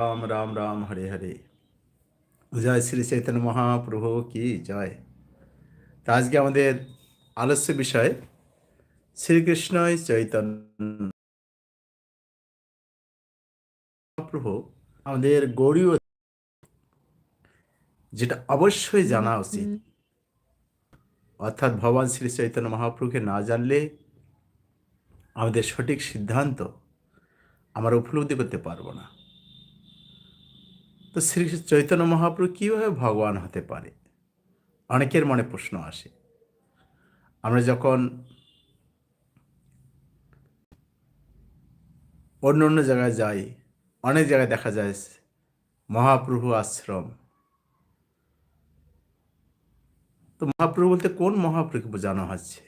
রাম রাম রাম হরে হরে জয় শ্রী চৈতন্য মহাপ্রভু কি জয় তা আজকে আমাদের আলস্য বিষয় শ্রীকৃষ্ণই চৈতন্য মহাপ্রভু আমাদের গৌরীয় যেটা অবশ্যই জানা উচিত অর্থাৎ ভগবান শ্রী চৈতন্য মহাপ্রভুকে না জানলে আমাদের সঠিক সিদ্ধান্ত আমরা উপলব্ধি করতে পারব না তো শ্রী চৈতন্য মহাপ্রভু কীভাবে ভগবান হতে পারে? অনেকের মনে প্রশ্ন আসে। আমরা যখন অন্য অন্য জায়গায় যাই, অনেক জায়গায় দেখা যায় মহাপ্রভু আশ্রম। তো মহাপ্রভু বলতে কোন মহাপ্রভুকে বোঝানো হচ্ছে?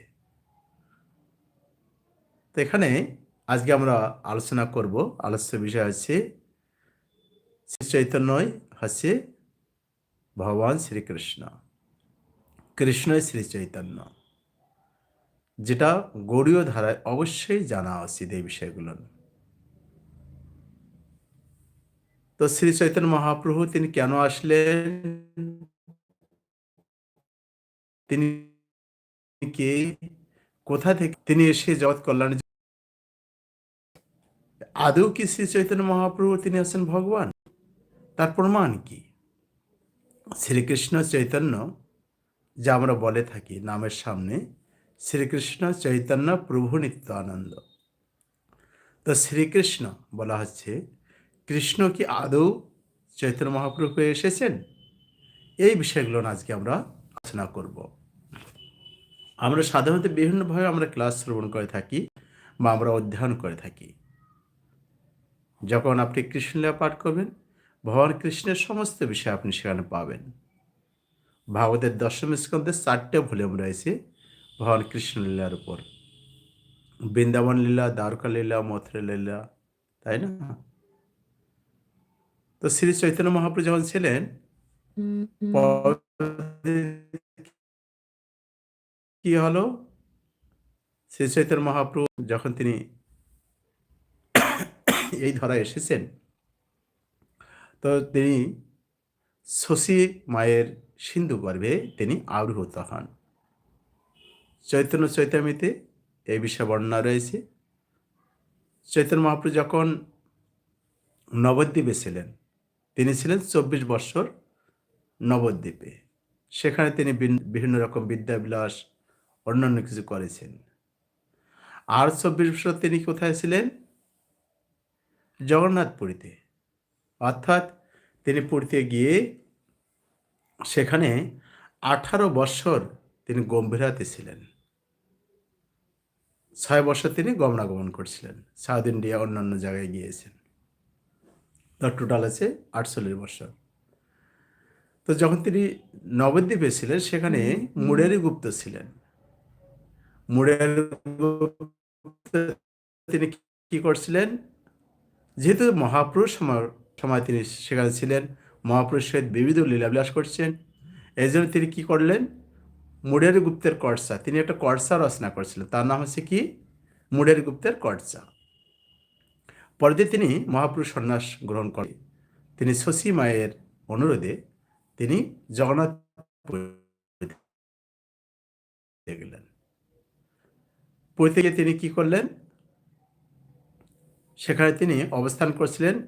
তো এখানে আজকে আমরা আলোচনা করব। আলোচ্য বিষয় হচ্ছে শ্রী চৈতন্যই হচ্ছে ভগবান শ্রীকৃষ্ণ কৃষ্ণই শ্রী চৈতন্য যেটা গৌরীয় ধারায় অবশ্যই জানা উচিত এই বিষয়গুলো তো শ্রী চৈতন্য মহাপ্রভু তিনি কেন আসলেন তিনি কে কোথা থেকে তিনি এসে জগৎ কল্যাণ আদৌ কি শ্রী চৈতন্য মহাপ্রভু তিনি আছেন ভগবান তার প্রমাণ কি? শ্রীকৃষ্ণ চৈতন্য, যা আমরা বলে থাকি নামের সামনে, শ্রীকৃষ্ণ চৈতন্য প্রভু নিত্য আনন্দ তো শ্রীকৃষ্ণ বলা হচ্ছে, কৃষ্ণ কি আদৌ চৈতন্য মহাপ্রভু এসেছেন? এই বিষয়গুলো আজকে আমরা আলোচনা করব। আমরা সাধারণত বিভিন্নভাবে আমরা ক্লাস শ্রবণ করে থাকি বা আমরা অধ্যয়ন করে থাকি। যখন আপনি কৃষ্ণলীলা পাঠ করবেন ভগবান কৃষ্ণের সমস্ত বিষয় আপনি সেখানে পাবেন। ভাগবতের দশম স্কন্ধে চারটে ভলিউম রয়েছে ভগবান কৃষ্ণলীলার উপর। বৃন্দাবন লীলা, দ্বারকা লীলা, মথুরা লীলা, তাই না? তো শ্রী চৈতন্য মহাপ্রভু যখন ছিলেন, কি হলো? শ্রী চৈতন্য মহাপ্রভু যখন তিনি এই ধরা এসেছেন তো তিনি শশী মায়ের সিন্ধু গর্ভে তিনি আবির্ভূত হন। চৈতন্য চৈতামিতে এই বিষয়ে বর্ণনা রয়েছে। চৈতন্য মহাপ্রভু যখন নবদ্বীপে ছিলেন, তিনি ছিলেন চব্বিশ বৎসর নবদ্বীপে। সেখানে তিনি বিভিন্ন রকম বিদ্যাবিলাস অন্যান্য কিছু করেছেন। আর চব্বিশ বছর তিনি কোথায় ছিলেন? জগন্নাথ পুরীতে অর্থাৎ তিনি পুরীতে গিয়ে সেখানে আঠারো বৎসর তিনি গম্ভীরাতে ছিলেন। ছয় বছর তিনি গমনাগমন করছিলেন। সাউথ ইন্ডিয়া অন্যান্য জায়গায় গিয়েছেন। তার টোটাল আছে আটচল্লিশ বছর। তো যখন তিনি নবদ্বীপে ছিলেন, সেখানে মুড়েরি গুপ্ত ছিলেন। মুড়ের তিনি কি করছিলেন? যেহেতু মহাপুরুষ সময় সময় তিনি সেখানে ছিলেন। মহাপুরুষ সহিত বিবিধ লীলাবিলাস করছেন। এই জন্য তিনি কী করলেন? মুড়ের গুপ্তের কর্সা। তিনি একটা কর্সা রচনা করেছিলেন। তার নাম হচ্ছে কি? মুড়ের গুপ্তের কর্সা। পরে তিনি মহাপুরুষ সন্ন্যাস গ্রহণ করেন। তিনি শশী মায়ের অনুরোধে তিনি জগন্নাথ গেলেন। পুরীতে তিনি কি করলেন? সেখানে তিনি অবস্থান করছিলেন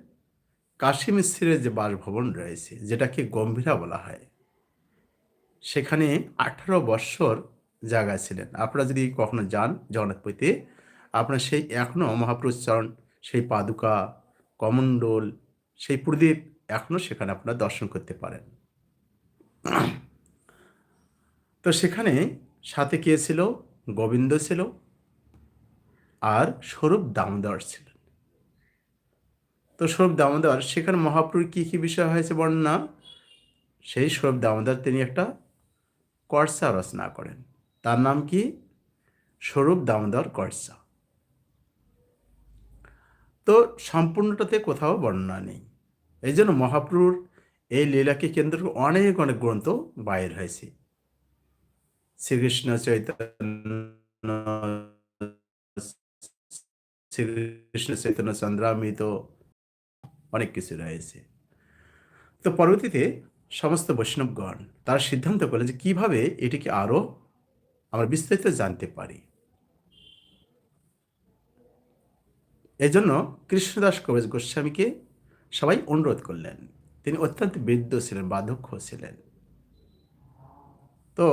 কাশী মিশ্রের যে বাসভবন রয়েছে, যেটাকে গম্ভীরা বলা হয়, সেখানে আঠারো বৎসর জায়গায় ছিলেন। আপনারা যদি কখনো যান জগন্নাথপুরীতে, আপনার সেই এখনও মহাপ্রচরণ, সেই পাদুকা, কমণ্ডল, সেই প্রদীপ এখনও সেখানে আপনারা দর্শন করতে পারেন। তো সেখানে সাথে কে ছিল? গোবিন্দ ছিল আর স্বরূপ দামোদর ছিলেন তো স্বরূপ দামোদর, সেখানে মহাপ্রভুর কী কী বিষয় হয়েছে বর্ণনা? সেই স্বরূপ দামোদর, তিনি একটা কর্সা রচনা করেন। তার নাম কি? স্বরূপ দামোদর কর্সা। তো সম্পূর্ণটাতে কোথাও বর্ণনা নেই। এই জন্য মহাপ্রভুর এই লীলাকে কেন্দ্র করে অনেক অনেক গ্রন্থ বাইর হয়েছে। শ্রীকৃষ্ণ চৈতন্য শ্রীকৃষ্ণ চৈতন্য চন্দ্রামৃত অনেক কিছু রয়েছে। তো পরবর্তীতে সমস্ত বৈষ্ণবগণ তারা সিদ্ধান্ত করলেন যে কীভাবে এটিকে আরও আমরা বিস্তারিত জানতে পারি। এজন্য কৃষ্ণদাস কবিরাজ গোস্বামীকে সবাই অনুরোধ করলেন। তিনি অত্যন্ত বৃদ্ধ ছিলেন, বার্ধক্য ছিলেন। তো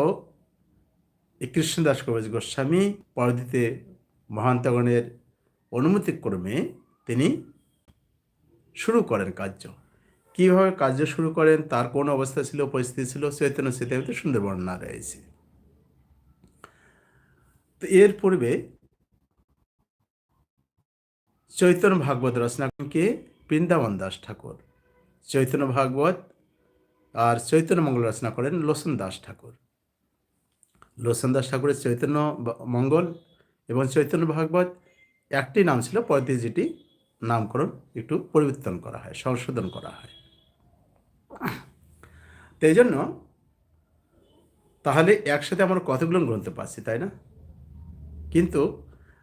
এই কৃষ্ণদাস কবিরাজ গোস্বামী পরবর্তীতে মহান্তগণের অনুমতিক্রমে তিনি শুরু করেন কার্য। কীভাবে কার্য শুরু করেন, তার কোন অবস্থা ছিল, পরিস্থিতি ছিল, চৈতন্য স্মৃতিতে সুন্দর বর্ণনা রয়েছে। তো এর পূর্বে চৈতন্য ভাগবত রচনাকে বৃন্দাবন দাস ঠাকুর। চৈতন্য ভাগবত আর চৈতন্য মঙ্গল রচনা করেন লোসন দাস ঠাকুর। লোসন দাস ঠাকুরের চৈতন্য মঙ্গল এবং চৈতন্য ভাগবত একটি নাম ছিল যেটি নামকরণ একটু পরিবর্তন করা হয়, সংশোধন করা হয়। তো এই জন্য তাহলে একসাথে আমরা কতগুলো গ্রন্থ পাচ্ছি, তাই না? কিন্তু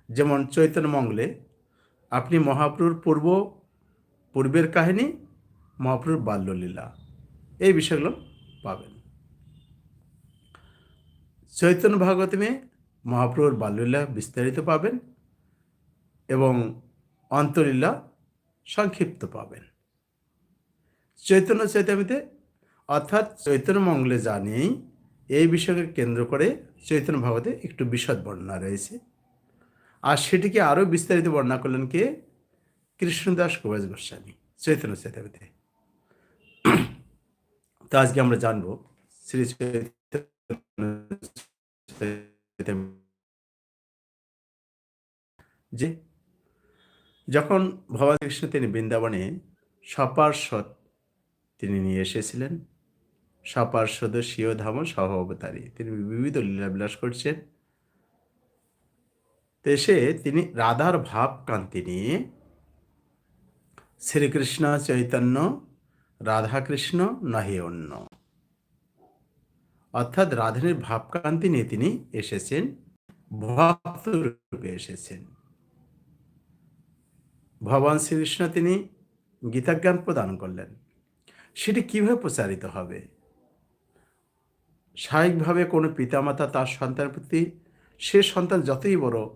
যেমন চৈতন্য মঙ্গলে আপনি মহাপ্রুর পূর্ব, পূর্বের কাহিনী মহাপ্রুর বাল্যলীলা, এই বিষয়গুলো পাবেন। চৈতন্য ভাগবতমে মহাপ্রভুর বাল্যলীলা বিস্তারিত পাবেন এবং অন্তলীলা সংক্ষিপ্ত পাবেন। চৈতন্য চৈতামিতে, অর্থাৎ চৈতন্য মঙ্গলে জানিয়েই এই বিষয়কে কেন্দ্র করে চৈতন্য ভাগবতে একটু বিশদ বর্ণনা রয়েছে। আর সেটিকে আরও বিস্তারিত বর্ণনা করলেন কে? কৃষ্ণদাস কবিরাজ গোস্বামী, চৈতন্য চৈতামিতে। তো আজকে আমরা জানব শ্রী চৈতন্য যে যখন ভগবান কৃষ্ণ তিনি বৃন্দাবনে সপার্শ্বদ তিনি নিয়ে এসেছিলেন। সপার্শ্বদ স্বীয় ধাম সহ অবতারী। তিনি বিবিধ লীলাবিলাস করছেন। এসে তিনি রাধার ভাব কান্তি নিয়ে শ্রীকৃষ্ণ চৈতন্য, রাধাকৃষ্ণ নাহি অন্য। অর্থাৎ রাধানের ভাবকান্তি নিয়ে তিনি এসেছেন, ভক্ত রূপে এসেছেন। ভগবান শ্রীকৃষ্ণ তিনি গীতাজ্ঞান প্রদান করলেন। সেটি কীভাবে প্রচারিত হবে? স্বাভাবিকভাবে কোনো পিতামাতা তার সন্তানের প্রতি, সে সন্তান যতই বড়,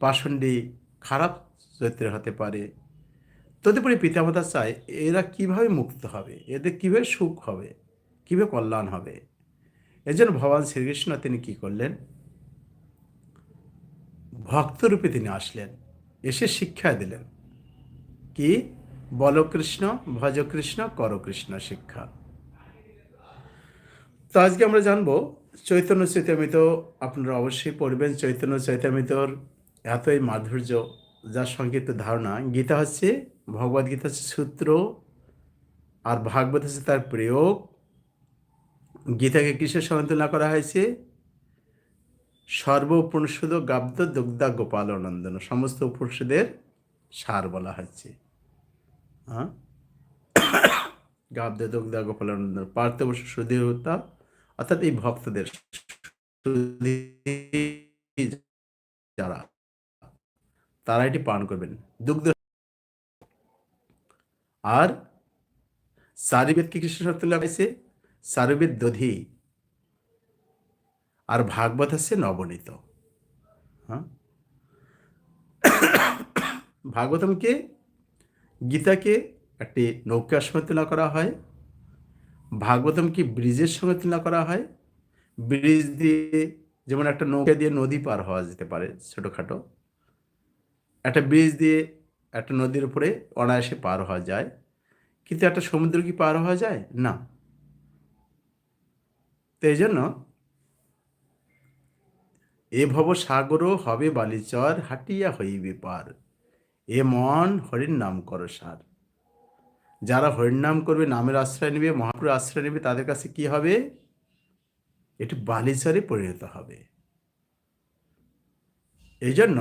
পাষণ্ডী, খারাপ চরিত্রের হতে পারে, তদুপরি পিতামাতা চায় এরা কীভাবে মুক্ত হবে, এদের কীভাবে সুখ হবে, কীভাবে কল্যাণ হবে। এজন্য ভগবান শ্রীকৃষ্ণ তিনি কি করলেন? ভক্তরূপে তিনি আসলেন। এসে শিক্ষা দিলেন। কি? বল কৃষ্ণ ভজ কৃষ্ণ কর কৃষ্ণ শিক্ষা। তো আজকে আমরা জানব, চৈতন্য চৈতামিত, আপনারা অবশ্যই পড়বেন। চৈতন্য চৈতামিতর এতই মাধুর্য যার সংক্ষিপ্ত ধারণা। গীতা হচ্ছে ভগবদ গীতা হচ্ছে সূত্র, আর ভাগবত হচ্ছে তার প্রয়োগ। গীতাকে কিসের সঙ্গে তুলনা করা হয়েছে? সর্ব উপনিষদ গাব্দ দুগ্ধা গোপাল নন্দন সমস্ত উপনিষদের সার বলা হচ্ছে। হ্যাঁ গাব্দ দুগ্ধা গোপাল নন্দন পার্থবশ সুদীরতা অর্থাৎ এই ভক্তদের যারা, তারা এটি পান করবেন। দুগ্ধ আর সারিবেদকে সাথে তুলা হয়েছে সারবেদ দধি। আর ভাগবত হচ্ছে নবনীত। হ্যাঁ? ভাগবতমকে গীতাকে একটি নৌকার সঙ্গে তুলনা করা হয়। ভাগবতমকে ব্রিজের সঙ্গে তুলনা করা হয়। ব্রিজ দিয়ে যেমন একটা নৌকা দিয়ে নদী পার হওয়া যেতে পারে ছোটোখাটো। একটা ব্রিজ দিয়ে একটা নদীর উপরে অনায়াসে পার হওয়া যায়। কিন্তু একটা সমুদ্র কি পার হওয়া যায়? না। তো এই জন্য এ ভব সাগরও হবে বালিচর, হাটিয়া হইবে পার। এ মন হরিণ নাম কর সার। যারা হরিণ নাম করবে, নামের আশ্রয় নেবে, মহাপুরের আশ্রয় নেবে, তাদের কাছে কি হবে? এটি বালিচরে পরিণত হবে। এই জন্য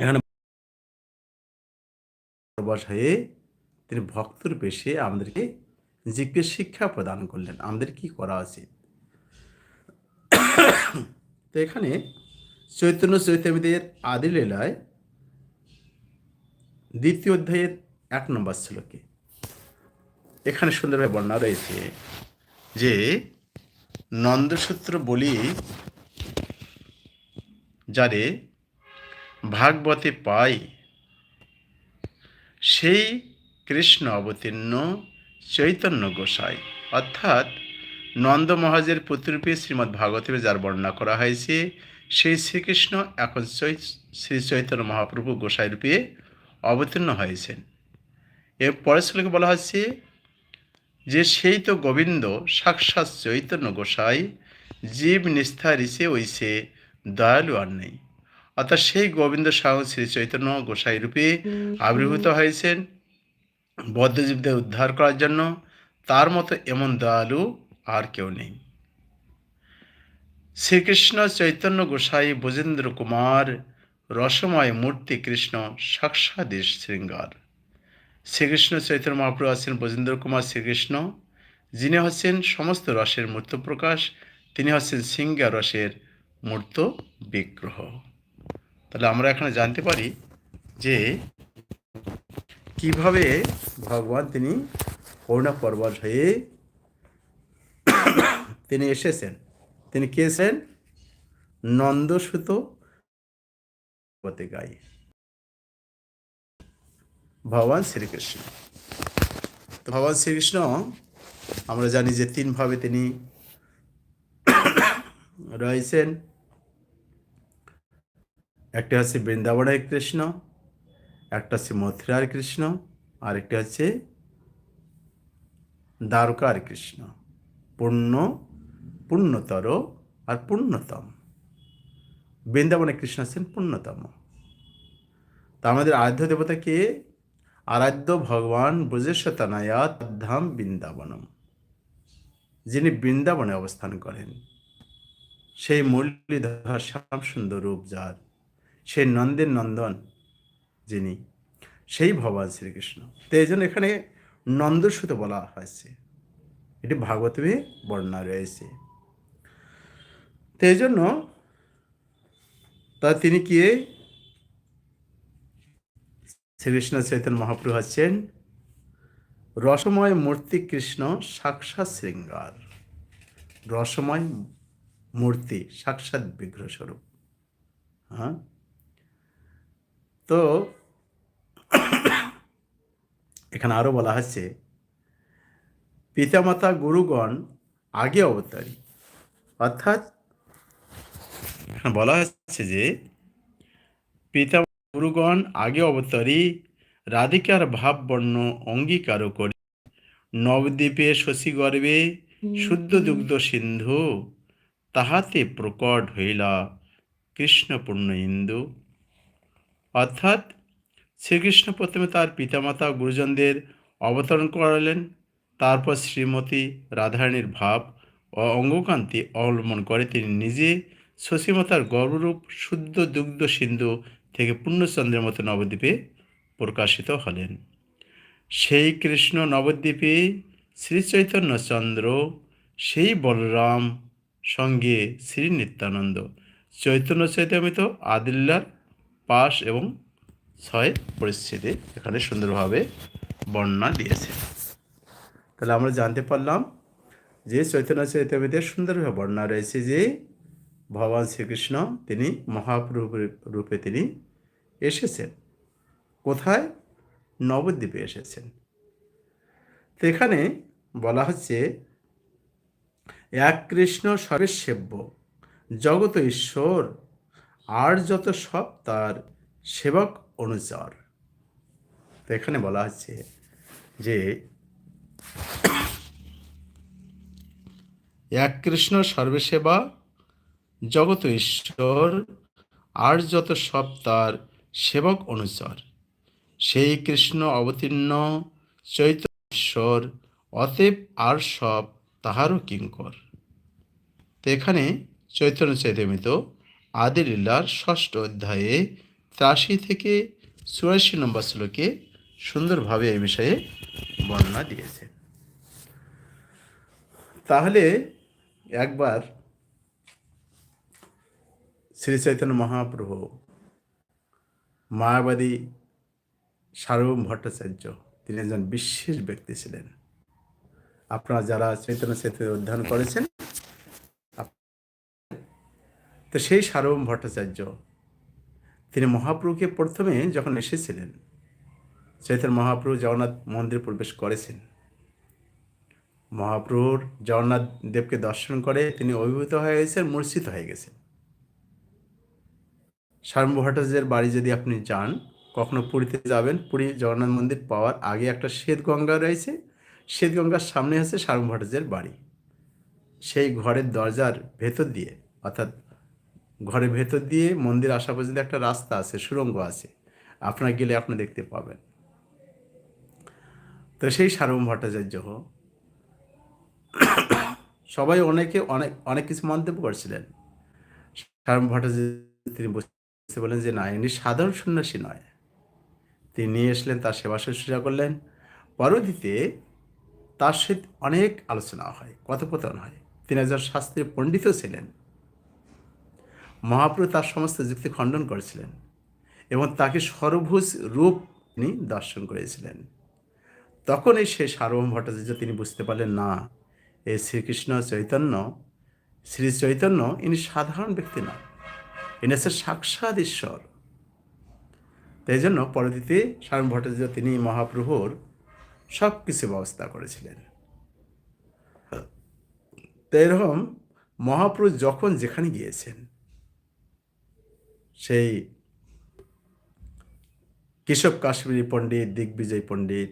এখানে তিনি ভক্তর পেশে আমাদেরকে জিজ্ঞেস শিক্ষা প্রদান করলেন। আমাদের কি করা উচিত? তো এখানে চৈতন্য চৈতন্যদের আদি লীলায় দ্বিতীয় অধ্যায়ের এক নম্বর শ্লোকে এখানে সুন্দরভাবে বর্ণনা রয়েছে যে, নন্দসূত্র বলি যারে ভাগবতে পাই, সেই কৃষ্ণ অবতীর্ণ চৈতন্য গোসাই। অর্থাৎ নন্দ মহাজের পুত্ররূপে শ্রীমদ্ ভাগবতে যার বর্ণনা করা হয়েছে, সেই শ্রীকৃষ্ণ এখন শ্রী চৈতন্য মহাপ্রভু গোসাই রূপে অবতীর্ণ হয়েছেন। এর পরের শ্লোকে বলা হচ্ছে যে, সেই তো গোবিন্দ সাক্ষাৎ চৈতন্য গোসাই, জীব নিষ্ঠা ঋষে ওইসে দয়ালু আর নেই। অর্থাৎ সেই গোবিন্দ স্বয়ং শ্রী চৈতন্য গোসাই রূপে আবির্ভূত হয়েছেন। বদ্ধজীবদের উদ্ধার করার জন্য তার মতো এমন দয়ালু আর কেউ নেই। শ্রীকৃষ্ণ চৈতন্য গোসাই ব্রজেন্দ্র কুমার রসময় মূর্তি কৃষ্ণ সাক্ষাদেশ শৃঙ্গার। শ্রীকৃষ্ণ চৈতন্য মহাপ্রভু আছেন ব্রজেন্দ্র কুমার শ্রীকৃষ্ণ, যিনি হচ্ছেন সমস্ত রসের মূর্ত প্রকাশ, তিনি হচ্ছেন সিঙ্গা রসের মূর্ত বিগ্রহ। তাহলে আমরা এখানে জানতে পারি যে কীভাবে ভগবান তিনি করুণা পর্বত হয়ে তিনি এসেছেন? তিনি কে এসেছেন নন্দসুত গাই ভগবান শ্রীকৃষ্ণ। তো ভগবান শ্রীকৃষ্ণ, আমরা জানি যে তিনভাবে তিনি রয়েছেন। একটা হচ্ছে বৃন্দাবনের কৃষ্ণ একটা হচ্ছে মথুরার কৃষ্ণ আরেকটা হচ্ছে দ্বারকার কৃষ্ণ পূর্ণ পূর্ণতর আর পূর্ণতম বৃন্দাবনে কৃষ্ণ হচ্ছেন পূর্ণতম তা আমাদের আরাধ্য দেবতাকে আরাধ্য ভগবান ব্রজেশ্বতনায়াত ধাম বৃন্দাবনম। যিনি বৃন্দাবনে অবস্থান করেন। সেই মুরলীধর শ্যাম সুন্দর রূপ যার। সেই নন্দের নন্দন যিনি, সেই ভগবান শ্রীকৃষ্ণ। তো এই জন্য এখানে নন্দসুত বলা হয়েছে। এটি ভাগবতমে বর্ণনা রয়েছে। তো এই জন্য তা তিনি কি? শ্রীকৃষ্ণ চৈতন্য মহাপ্রভু হচ্ছেন রসময় মূর্তি কৃষ্ণ সাক্ষাৎ শৃঙ্গার। রসময় মূর্তি সাক্ষাৎ বিগ্রহ স্বরূপ হ্যাঁ? তো এখানে আরও বলা হচ্ছে পিতামাতা গুরুগণ আগে অবতারী। অর্থাৎ এখানে বলা হচ্ছে যে পিতা গুরুগণ আগে অবতারী রাধিকার ভাববর্ণ অঙ্গীকার করে। নবদ্বীপে শশী গর্বে শুদ্ধ দুগ্ধ সিন্ধু তাহাতে প্রকট হইলা কৃষ্ণপূর্ণ ইন্দু। অর্থাৎ শ্রীকৃষ্ণ প্রথমে তার পিতামাতা গুরুজনদের অবতরণ করালেন, তারপর শ্রীমতী রাধারানীর ভাব ও অঙ্গকান্তি অবলম্বন করে তিনি নিজে শশীমাতার গর্ভরূপ শুদ্ধ দুগ্ধ সিন্ধু থেকে পূর্ণচন্দ্রের মতো নবদ্বীপে প্রকাশিত হলেন। সেই কৃষ্ণ নবদ্বীপে শ্রী চৈতন্য চন্দ্র, সেই বলরাম, সঙ্গে শ্রী নিত্যানন্দ, চৈতন্য চৈতন্যমিত আদিল্লার পাশ এবং ছয় পরিস্থিতি এখানে সুন্দরভাবে বর্ণনা দিয়েছে। তাহলে আমরা জানতে পারলাম যে চৈতন্য চৈতন্যদের সুন্দরভাবে বর্ণনা রয়েছে যে ভগবান শ্রীকৃষ্ণ তিনি মহাপ্রভু রূপে তিনি এসেছেন। কোথায়? নবদ্বীপে এসেছেন। তো এখানে বলা হচ্ছে, এক কৃষ্ণ সর্বেসেব্য জগত ঈশ্বর, আর যত সব তার সেবক অনুচর। তো এখানে বলা হচ্ছে যে এক কৃষ্ণ সর্বসেবা জগত ঈশ্বর, আর যত সব তার সেবক অনুচর। সেই কৃষ্ণ অবতীর্ণ চৈতন্য ঈশ্বর অতএব আর সব তাহারও কিঙ্কর। তো এখানে চৈতন্য চৈতমিত আদি লীলার ষষ্ঠ অধ্যায়ে ত্রাশি থেকে চুরাশি নম্বর শ্লোকে সুন্দরভাবে এই বিষয়ে বর্ণনা দিয়েছে। তাহলে একবার শ্রী চৈতন্য মহাপ্রভু মায়াবাদী সার্বভৌম ভট্টাচার্য, তিনি একজন বিশেষ ব্যক্তি ছিলেন। আপনারা যারা চৈতন্য সেতু অধ্যয়ন করেছেন তো সেই সার্বভৌম ভট্টাচার্য তিনি মহাপ্রভুকে প্রথমে যখন এসেছিলেন, চৈতন্য মহাপ্রভু জগন্নাথ মন্দিরে প্রবেশ করেছেন। মহাপ্রভুর জগন্নাথ দেবকে দর্শন করে তিনি অভিভূত হয়ে গেছেন, মূর্ছিত হয়ে গেছেন। সার্ব ভট্টাচার্যের বাড়ি যদি আপনি যান, কখনো পুরীতে যাবেন, পুরী জগন্নাথ মন্দির পাওয়ার আগে একটা শ্বেত গঙ্গা রয়েছে শ্বেত গঙ্গার সামনে আছে সার্ব ভট্টাচার্যের বাড়ি। সেই ঘরের দরজার ভেতর দিয়ে, অর্থাৎ ঘরের ভেতর দিয়ে মন্দির আসা পর্যন্ত একটা রাস্তা আছে সুড়ঙ্গ আছে। আপনারা গেলে আপনি দেখতে পাবেন। তো সেই সার্বভৌম ভট্টাচার্য সবাই অনেকে অনেক অনেক কিছু মন্তব্য করছিলেন। সার্বভৌম ভট্টাচার্য তিনি বুঝতে বলেন যে, না, ইনি সাধারণ সন্ন্যাসী নয়। তিনি নিয়ে এসলেন, তার সেবা শুশ্রূষা করলেন। পরবর্তীতে তার সহিত অনেক আলোচনা হয়, কথোপকথন হয়। তিনি একজন শাস্ত্রীয় পণ্ডিতও ছিলেন। মহাপ্রভু তার সমস্ত যুক্তি খণ্ডন করেছিলেন এবং তাকে সর্বভুজ রূপ তিনি দর্শন করেছিলেন। তখন এই সে সার্বভৌম ভট্টাচার্য তিনি বুঝতে পারলেন, না এই শ্রীকৃষ্ণ চৈতন্য, শ্রী চৈতন্য ইনি সাধারণ ব্যক্তি নয় ইনি হচ্ছে সাক্ষাৎ ঈশ্বর। তাই জন্য পরবর্তীতে সার্বভৌম ভট্টাচার্য তিনি মহাপ্রভুর সব কিছু ব্যবস্থা করেছিলেন। তাই এরকম মহাপ্রভু যখন যেখানে গিয়েছেন সেই কেশব কাশ্মীরি পণ্ডিত, দিগ্বিজয় পণ্ডিত,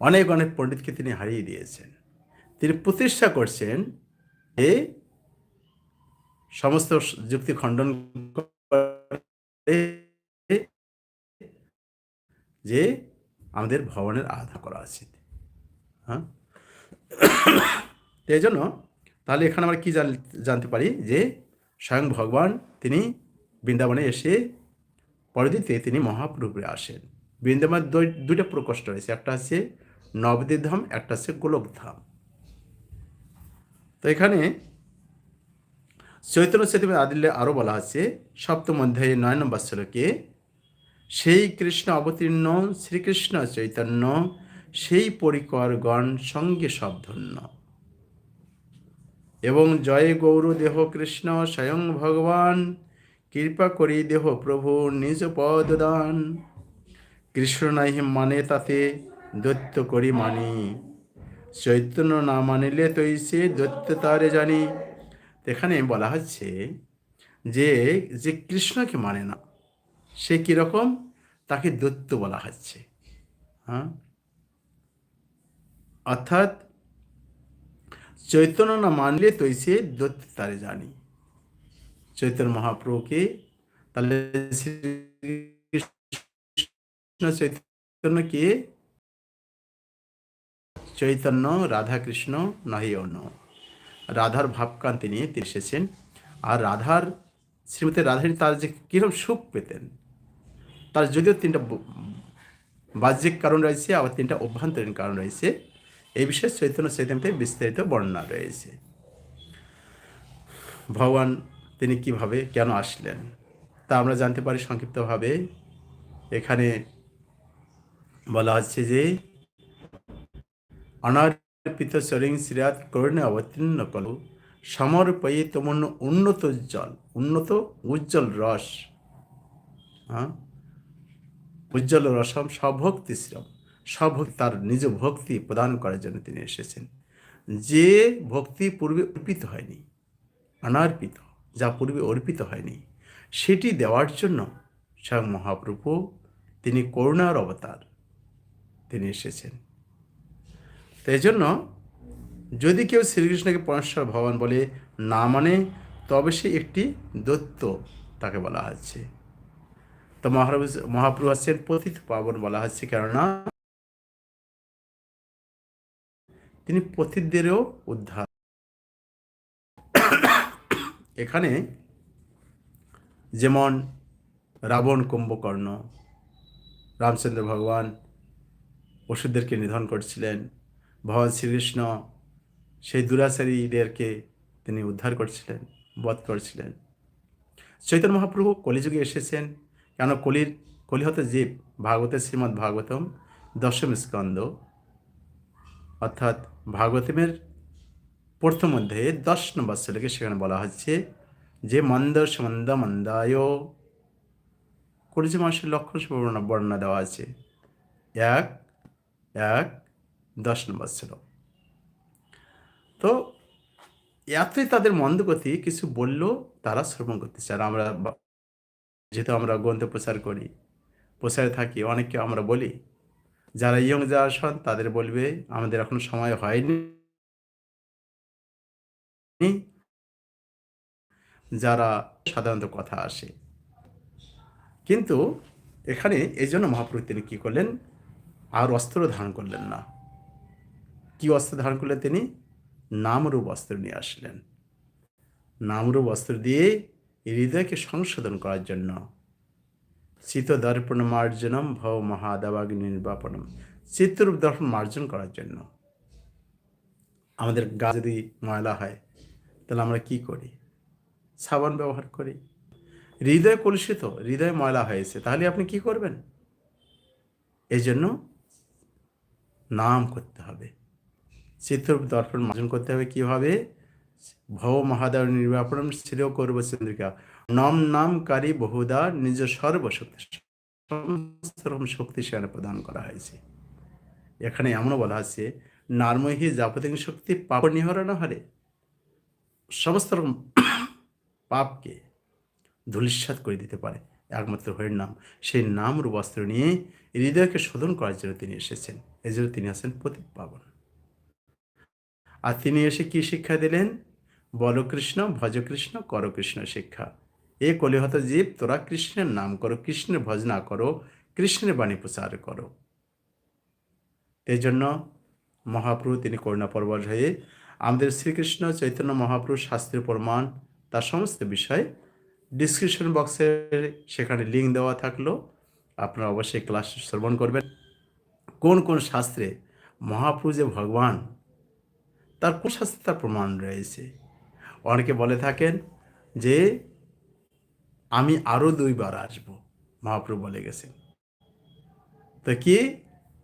অনেক অনেক পণ্ডিতকে তিনি হারিয়ে দিয়েছেন। তিনি প্রতিষ্ঠা করছেন যে সমস্ত যুক্তি খণ্ডন যে আমাদের ভবনের আধা করা উচিত হ্যাঁ? এই জন্য তাহলে এখানে আমরা কি জান- জানতে পারি যে স্বয়ং ভগবান তিনি বৃন্দাবনে এসে পরদিতে তিনি মহাপ্রভুরে আসেন। বৃন্দাবন দুইটা প্রকোষ্ঠ রয়েছে, একটা আছে নবদ্বীপ ধাম একটা আছে গোলক ধাম তো এখানে চৈতন্য সেতুবে আদিল্যে আরও বলা আছে, সপ্তম অধ্যায়ে নয় নম্বর শ্লোকে, সেই কৃষ্ণ অবতীর্ণ, শ্রীকৃষ্ণ চৈতন্য, সেই পরিকরগণ সঙ্গে সব ধন্য। এবং জয় গৌর দেহ কৃষ্ণ স্বয়ং ভগবান কৃপা করি দেহ প্রভু নিজ পদ দান। কৃষ্ণ নাই মানে তাতে, দৈত্য করি মানি। চৈতন্য না মানিলে তৈ সে দৈত্য তারে জানি। এখানে বলা হচ্ছে যে যে কৃষ্ণকে মানে না, সে কীরকম তাকে দৈত্য বলা হচ্ছে। হ্যাঁ? অর্থাৎ, চৈতন্য না মানলে তৈ সে দৈত্য তারে জানি। চৈতন্য মহাপ্রভুকে, তাহলে শ্রীকৃষ্ণ চৈতন্য কে চৈতন্য রাধাকৃষ্ণ নহি অন্য। রাধার ভাবকান্তি নিয়ে তিনি এসেছেন। আর রাধার, শ্রীমতী রাধারী তার যে কীরকম সুখ পেতেন, তার যদিও তিনটা বাহ্যিক কারণ রয়েছে, আবার তিনটা অভ্যন্তরীণ কারণ রয়েছে। এই বিষয়ে চৈতন্য চৈতন্যতে বিস্তারিত বর্ণনা রয়েছে। ভগবান তিনি কীভাবে কেন আসলেন? তা আমরা জানতে পারি সংক্ষিপ্তভাবে। এখানে বলা হচ্ছে যে, অনার্পিত চরিং শ্রীরাত করুণে অবতীর্ণ কলু সমর্পয়ে তোমার উন্নত উজ্জ্বল উন্নত উজ্জ্বল রস হ্যাঁ? উজ্জ্বল রসম স্বভক্তি শ্রম, স্বভক্তি তার নিজ ভক্তি প্রদান করার জন্য তিনি এসেছেন। যে ভক্তি পূর্বে অর্পিত হয়নি, অনার্পিত যা পূর্বে অর্পিত হয়নি, সেটি দেওয়ার জন্য স্বয়ং মহাপ্রভু তিনি করুণার অবতার। তিনি এসেছেন। তাই জন্য যদি কেউ শ্রীকৃষ্ণকে পরমেশ্বর ভগবান বলে না মানে তবে সে একটি দৈত্য তাকে বলা হচ্ছে। তো মহাপ্রভু মহাপ্রভু হচ্ছেন পতিত পাবন বলা হচ্ছে, কেননা তিনি পথিতদেরও উদ্ধার এখানে যেমন রাবণ কুম্ভকর্ণ, রামচন্দ্র ভগবান পশুদেরকে নিধন করছিলেন, ভগবান শ্রীকৃষ্ণ সেই দুরাচারীদেরকে তিনি উদ্ধার করছিলেন, বধ করছিলেন। চৈতন্য মহাপ্রভু কলিযুগে এসেছেন। কেন? কলির, কলিহত জীব, ভাগবতের শ্রীমদ্ ভাগবতম দশম স্কন্দ অর্থাৎ ভাগবতমের প্রথম অধ্যায়ে দশ নম্বর শ্লোকে সেখানে বলা হচ্ছে, যে মন্দ সমন্দ মন্দায়। কলিজ মাসের লক্ষণ বর্ণনা বর্ণনা দেওয়া আছে। এক এক, দশ নম্বর শ্লোক। তো এতই তাদের মন্দগতি কিছু বললেও তারা শ্রবণ করতে চায় আমরা যেহেতু আমরা গ্রন্থ প্রচার করি, প্রচারে থাকি, অনেককে আমরা বলি, যারা ইয়ং জেনারেশন তাদের বলবে, আমাদের এখনও সময় হয়নি। যারা সাধারণত কথা আসে। কিন্তু এখানে এই জন্য মহাপুরুষ তিনি কী করলেন? আর অস্ত্র ধারণ করলেন না। কি অস্ত্র ধারণ করলেন তিনি? নামরূপ অস্ত্র নিয়ে আসলেন। নামরূপ অস্ত্র দিয়ে হৃদয়কে সংশোধন করার জন্য। চিত দর্পণ মার্জনম ভব মহাদাবাগ্নি নির্বাপনম। চিত্তরূপ দর্পণ মার্জন করার জন্য। আমাদের গা যদি ময়লা হয় তাহলে আমরা কি করি? সাবান ব্যবহার করি। হৃদয় কলুষিত, হৃদয় ময়লা হয়েছে, তাহলে আপনি কি করবেন? এই জন্য নাম করতে হবে। চিত্ররূপ দর্পণ মার্জন করতে হবে কীভাবে? ভব মহাদেব নির্বাপন ছিল করব চন্দ্রিকা। নম নামকারী বহুদা নিজ সর্বশক্তি সমস্ত রকম শক্তি সেখানে প্রদান করা হয়েছে। এখানে এমনও বলা আছে নারমহী যাবতীয় শক্তি পাপ নিহরণ হারে। সমস্ত রকম পাপকে ধূলিসাৎ করে দিতে পারে। একমাত্র হরির নাম। সেই নাম রূপ অস্ত্র নিয়ে হৃদয়কে শোধন করার জন্য তিনি এসেছেন। এই জন্য তিনি আছেন প্রতীক পাবন আর তিনি এসে কি শিক্ষা দিলেন? বল কৃষ্ণ ভজ কৃষ্ণ কর কৃষ্ণ শিক্ষা। এ কলিহত জীব, তোরা কৃষ্ণের নাম করো, কৃষ্ণের ভজনা করো, কৃষ্ণের বাণী প্রচার করো। এই জন্য মহাপ্রভু তিনি করুণা পর্বত হয়ে আমাদের শ্রীকৃষ্ণ চৈতন্য মহাপ্রভু শাস্ত্রীয় প্রমাণ, তার সমস্ত বিষয় ডিসক্রিপশন বক্সে সেখানে লিঙ্ক দেওয়া থাকল। আপনারা অবশ্যই ক্লাস শ্রবণ করবেন। কোন কোন শাস্ত্রে মহাপ্রভু যে ভগবান, তার কোন শাস্ত্রে তার প্রমাণ রয়েছে? অনেকে বলে থাকেন যে, আমি আরও দুইবার আসব। মহাপ্রভু বলে গেছেন। তো কি?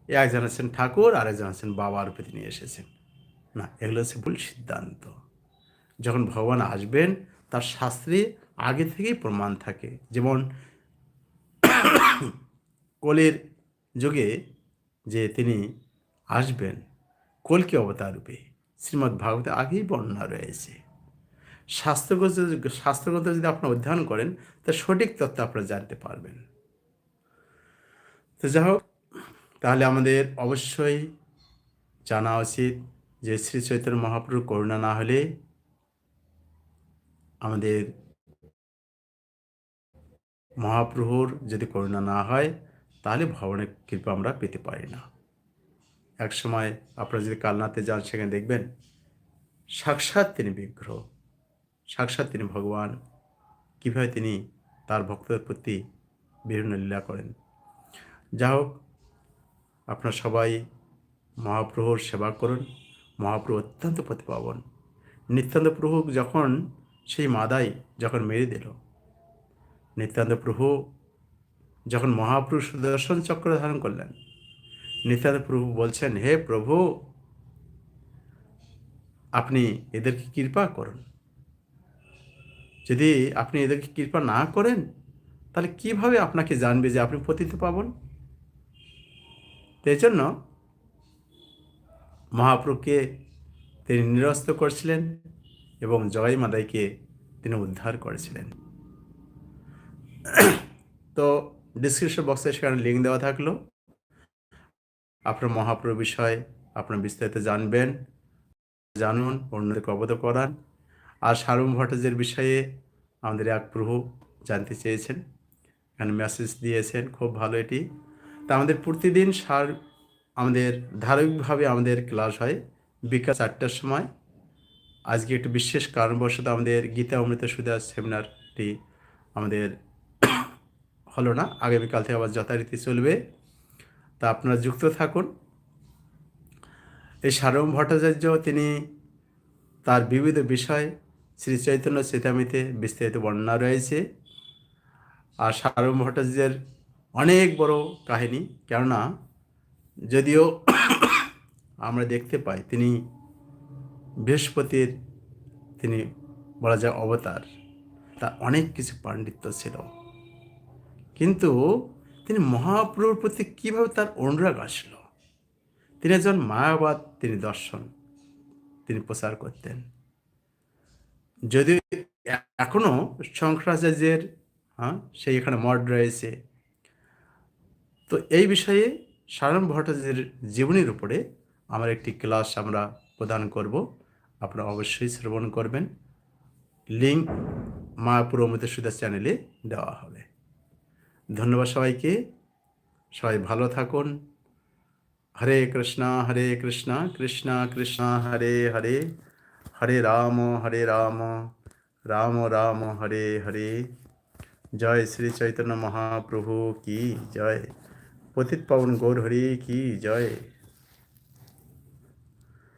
একজন আছেন ঠাকুর আর একজন আছেন বাবা রূপে তিনি এসেছেন। না, এগুলো হচ্ছে ভুল সিদ্ধান্ত। যখন ভগবান আসবেন, তার শাস্ত্রে আগে থেকেই প্রমাণ থাকে। যেমন কলির যুগে যে তিনি আসবেন কলকি অবতার রূপে? শ্রীমদ্ ভাগবতে আগেই বর্ণনা রয়েছে। শাস্ত্রগ্রন্থ শাস্ত্রগ্রন্থ যদি আপনারা অধ্যয়ন করেন তা সঠিক তথ্য আপনারা জানতে পারবেন। তো যাই হোক, তাহলে আমাদের অবশ্যই জানা উচিত। যে শ্রী চৈতন্য মহাপ্রভুর করুণা না হলে আমাদের মহাপ্রভুর যদি করুণা না হয়, তাহলে ভবনের কৃপা আমরা পেতে পারি না। এক সময় আপনারা যদি কালনাতে যান, সেখানে দেখবেন সাক্ষাৎ তিনি বিগ্রহ। সাক্ষাৎ তিনি ভগবান। কীভাবে তিনি তার ভক্তদের প্রতি বিভিন্ন লীলা করেন। যা হোক, আপনারা সবাই মহাপ্রভুর সেবা করুন। মহাপ্রভু অত্যন্ত প্রতিপাবন। নিত্যান্ত প্রভু যখন সেই মাদাই যখন মেরে দিল নিত্যান্ত প্রভু যখন মহাপ্রভু সুদর্শন চক্র ধারণ করলেন নিত্যান্ত প্রভু বলছেন, হে প্রভু, আপনি এদেরকে কৃপা করুন। যদি আপনি এদেরকে কৃপা না করেন, তাহলে কীভাবে আপনাকে জানবে যে আপনি পতিত পাবন? এই জন্য মহাপ্রভুকে তিনি নিরস্ত করেছিলেন এবং জয় মাদাইকে তিনি উদ্ধার করেছিলেন। তো ডিসক্রিপশন বক্সে সেখানে লিঙ্ক দেওয়া থাকল। আপনার মহাপ্রভু বিষয়ে আপনার বিস্তারিত জানবেন, জানুন, অন্যদেরকে অবগত করান। আর সারম ভট্টাচার্যের বিষয়ে আমাদের এক প্রভু জানতে চেয়েছেন। এখানে মেসেজ দিয়েছেন, খুব ভালো এটি। তা আমাদের প্রতিদিন সার আমাদের ধারাবাহিকভাবে আমাদের ক্লাস হয় বিকাল চারটার সময়। আজকে একটু বিশেষ কারণবশত আমাদের গীতা অমৃত সুধা সেমিনারটি আমাদের হলো না আগামীকাল থেকে আবার যথারীতি চলবে। তা আপনারা যুক্ত থাকুন। এই সারম ভট্টাচার্য তিনি তার বিবিধ বিষয় শ্রী চৈতন্য চেতামিতে বিস্তারিত বর্ণনা রয়েছে। আর সারম ভট্টাচার্যের অনেক বড় কাহিনী, কেননা যদিও আমরা দেখতে পাই তিনি বৃহস্পতির তিনি বলা যায় অবতার। তার অনেক কিছু পাণ্ডিত্য ছিল। কিন্তু তিনি মহাপ্রভুর প্রতি কীভাবে তার অনুরাগ আসলো? তিনি একজন মায়াবাদ, তিনি দর্শন, তিনি প্রচার করতেন। যদিও এখনও এখনও শঙ্করাচার্যের হ্যাঁ সেই এখানে মঠ রয়েছে। তো এই বিষয়ে সারণ ভট্টাচার্যের জীবনীর উপরে আমার একটি ক্লাস আমরা প্রদান করব। আপনারা অবশ্যই শ্রবণ করবেন। লিঙ্ক মায়াপুর অমৃত সুদাস চ্যানেলে দেওয়া হবে। ধন্যবাদ সবাইকে। সবাই ভালো থাকুন। হরে কৃষ্ণা হরে কৃষ্ণা কৃষ্ণা কৃষ্ণা, হরে হরে। হরে রাম হরে রাম। রাম রাম, হরে হরে। জয় শ্রী চৈতন্য মহাপ্রভু কি জয়। পতিত পাবন গৌর হরি কি জয়?